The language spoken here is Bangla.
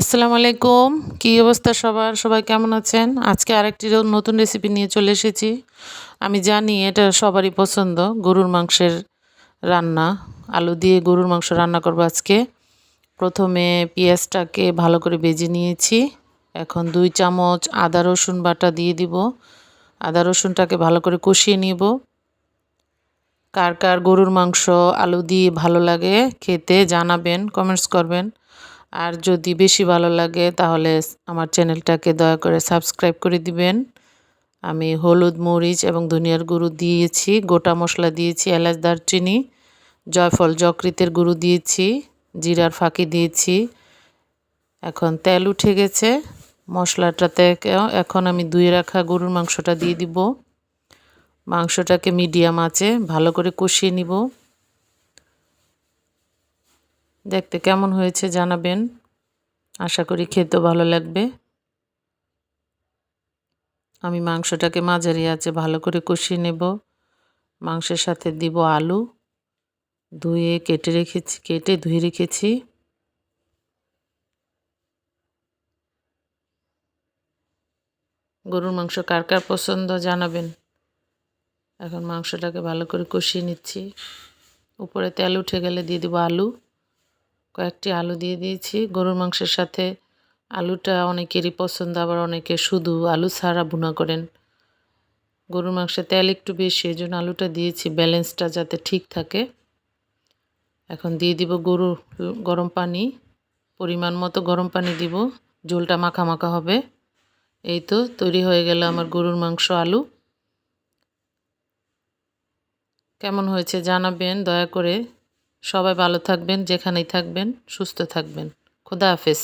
আসসালামু আলাইকুম। কী অবস্থা সবার? সবাই কেমন আছেন? আজকে আরেকটি নতুন রেসিপি নিয়ে চলে এসেছি। আমি জানি এটা সবারই পছন্দ, গরুর মাংসের রান্না। আলু দিয়ে গরুর মাংস রান্না করব আজকে। প্রথমে পেঁয়াজটাকে ভালো করে ভেজে নিয়েছি। এখন দুই চামচ আদা, রসুন বাটা দিয়ে দিব। আদা, রসুনটাকে ভালো করে কষিয়ে নিব। কার কার গরুর মাংস আলু দিয়ে ভালো লাগে খেতে জানাবেন কমেন্টস করবেন। আর যদি বেশি ভালো লাগে, তাহলে আমার চ্যানেলটাকে দয়া করে সাবস্ক্রাইব করে দিবেন। আমি হলুদ, মরিচ এবং ধনিয়ার গুঁড়ো দিয়েছি, গোটা মশলা দিয়েছি, এলাচ, দারচিনি, জয়ফল, যকৃতের গুঁড়ো দিয়েছি, জিরার ফাঁকি দিয়েছি। এখন তেল উঠে গেছে, মশলাটাতে এখন আমি ধুয়ে রাখা গরুর মাংসটা দিয়ে দিব। মাংসটাকে মিডিয়াম আঁচে ভালো করে কষিয়ে নিব। দেখতে কেমন হয়েছে জানাবেন। আশা করি খেতেও ভালো লাগবে। আমি মাংসটাকে মাঝারি আছে, ভালো করে কষিয়ে নেব। মাংসের সাথে দিব আলু। ধুয়ে কেটে রেখেছি, কেটে ধুয়ে রেখেছি। গরুর মাংস কার কার পছন্দ জানাবেন। এখন মাংসটাকে ভালো করে কষিয়ে নিচ্ছি। উপরে তেল উঠে গেলে দিয়ে দেবো আলু। কয়েকটি আলু দিয়ে দিয়েছি। গরুর মাংসের সাথে আলুটা অনেকেরই পছন্দ, আবার অনেকে শুধু আলু ছাড়া ভুনা করেন। গরুর মাংসে তেল একটু বেশি এই জন্য আলুটা দিয়েছি, ব্যালেন্সটা যাতে ঠিক থাকে। এখন দিয়ে দিব গরু, গরম পানি, পরিমাণ মতো গরম পানি দিব, ঝোলটা মাখা মাখা হবে। এই তো তৈরি হয়ে গেল আমার গরুর মাংস আলু। কেমন হয়েছে জানাবেন, দয়া করে সবাই ভালো থাকবেন যেখানেই থাকবেন সুস্থ থাকবেন। খোদা হাফেজ।